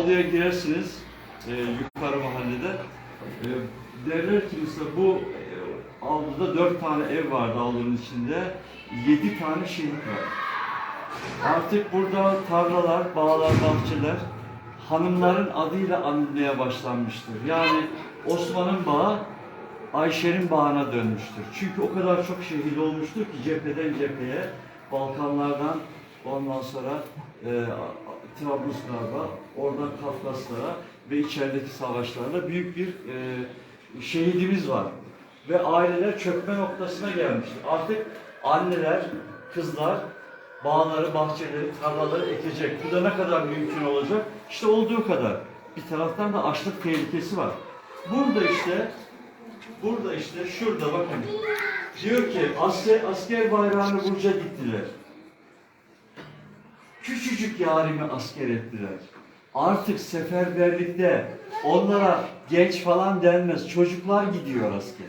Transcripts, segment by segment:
avluya girersiniz e, yukarı mahallede. E, derler ki mesela bu e, avluda dört tane ev vardı avlunun içinde. Yedi tane şehit var. Artık burada tarlalar, bağlar, bahçeler hanımların adıyla anılmaya başlanmıştır. Yani Osman'ın bağı Ayşe'nin bağına dönmüştür. Çünkü o kadar çok şehit olmuştur ki cepheden cepheye, Balkanlardan ondan sonra e, Trablusgarp'a, oradan Kafkaslara ve içerideki savaşlarda büyük bir e, şehidimiz var. Ve aileler çökme noktasına gelmiştir. Artık anneler, kızlar bağları, bahçeleri, tarlaları ekecek. Bu da ne kadar mümkün olacak? İşte olduğu kadar. Bir taraftan da açlık tehlikesi var. Burada işte Burada işte şurada bakın. Diyor ki asker, asker bayrağını Burç'a diktiler. Küçücük yarimi asker ettiler. Artık seferberlikte onlara genç falan denmez. Çocuklar gidiyor askere.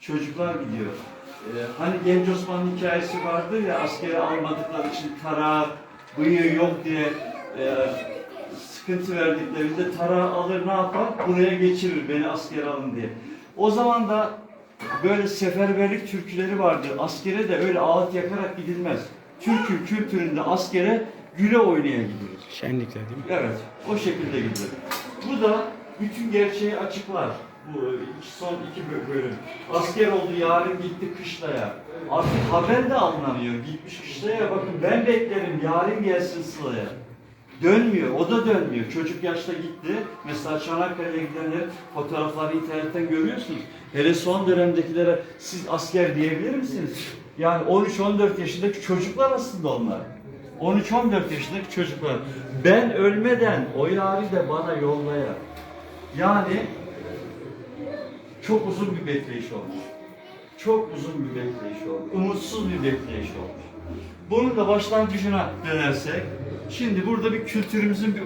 Çocuklar gidiyor. Ee, hani Genç Osman hikayesi vardır ya askere almadıkları için tarağı, bıyığı yok diye e, sıkıntı verdiklerinde tarağı alır ne yapar? Buraya geçirir beni askere alın diye. O zaman da böyle seferberlik türküleri vardı. Askere de öyle ağıt yakarak gidilmez. Türkü kültüründe askere güle oynaya gidilir. Şenlikler değil mi? Evet, o şekilde gidilir. Bu da bütün gerçeği açıklar. Bu iki, son iki bö- bölüm. Asker oldu, yarın gitti kışlaya. Artık haber de alınamıyor. Gitmiş kışlaya bakın ben beklerim, yarın gelsin Sıla'ya. Dönmüyor, o da dönmüyor. Çocuk yaşta gitti. Mesela Çanakkale'ye gidenler fotoğrafları internetten görüyorsunuz. Hele son dönemdekilere siz asker diyebilir misiniz? Yani 13-14 yaşındaki çocuklar aslında onlar. 13-14 yaşındaki çocuklar. Ben ölmeden o yari de bana yollaya. Yani çok uzun bir bekleyiş olmuş. Çok uzun bir bekleyiş olmuş. Umutsuz bir bekleyiş olmuş. Bunun da başlangıcına dönersek, şimdi burada bir kültürümüzün bir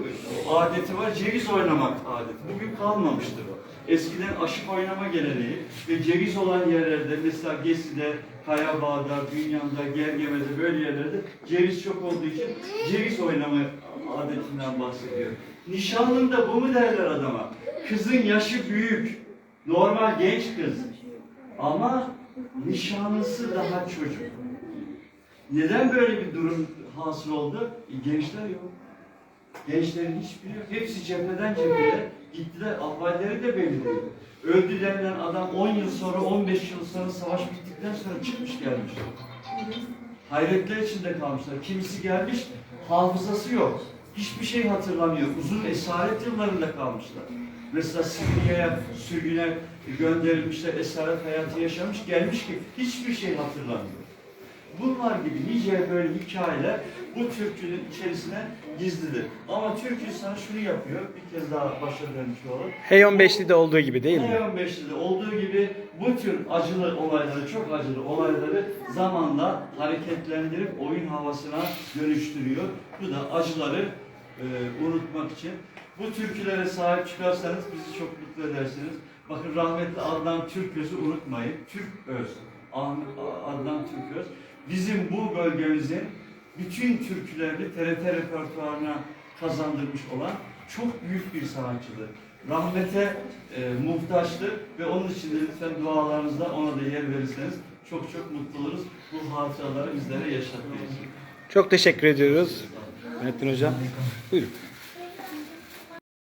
adeti var, ceviz oynamak adeti. Bugün kalmamıştır o. Eskiden aşık oynama geleneği ve ceviz olan yerlerde, mesela Gesi'de, Kayabağ'da, Dünyan'da, Gergeme'de böyle yerlerde ceviz çok olduğu için ceviz oynama adetinden bahsediyor. Nişanlında bu mu derler adama? Kızın yaşı büyük, normal genç kız. Ama nişanlısı daha çocuk. Neden böyle bir durum hasıl oldu? E, gençler yok. Gençlerin hiçbiri yok. Hepsi cepheden cepheye gittiler. Ahvalleri de belli değil. Öldü denilen adam 10 yıl sonra, 15 yıl sonra savaş bittikten sonra çıkmış gelmiş. Hayretler içinde kalmışlar. Kimisi gelmiş, hafızası yok. Hiçbir şey hatırlamıyor. Uzun esaret yıllarında kalmışlar. Mesela Sibirya'ya sürgüne gönderilmişler, esaret hayatı yaşamış, gelmiş ki hiçbir şey hatırlamıyor. Bunlar gibi nice böyle hikayeler bu türkünün içerisine gizlidir. Ama türkü sana şunu yapıyor, bir kez daha başa dönmüş olalım. Hey 15'li de olduğu gibi değil mi? P15'te olduğu gibi bu tür acılı olayları, çok acılı olayları zamanla hareketlendirip oyun havasına dönüştürüyor. Bu da acıları e, unutmak için. Bu türkülere sahip çıkarsanız bizi çok mutlu edersiniz. Bakın rahmetli Adnan Türköz'ü unutmayın. Türk Öz. Adnan Türköz. Bizim bu bölgemizin bütün türkülerini TRT repertuarına kazandırmış olan çok büyük bir sanatçıdır. Rahmete e, muhtaçtır ve onun için de lütfen dualarınızda ona da yer verirseniz çok çok mutlu oluruz. Bu hatıraları bizlere yaşatmayı. Çok teşekkür ediyoruz. Metin Hocam. Buyurun.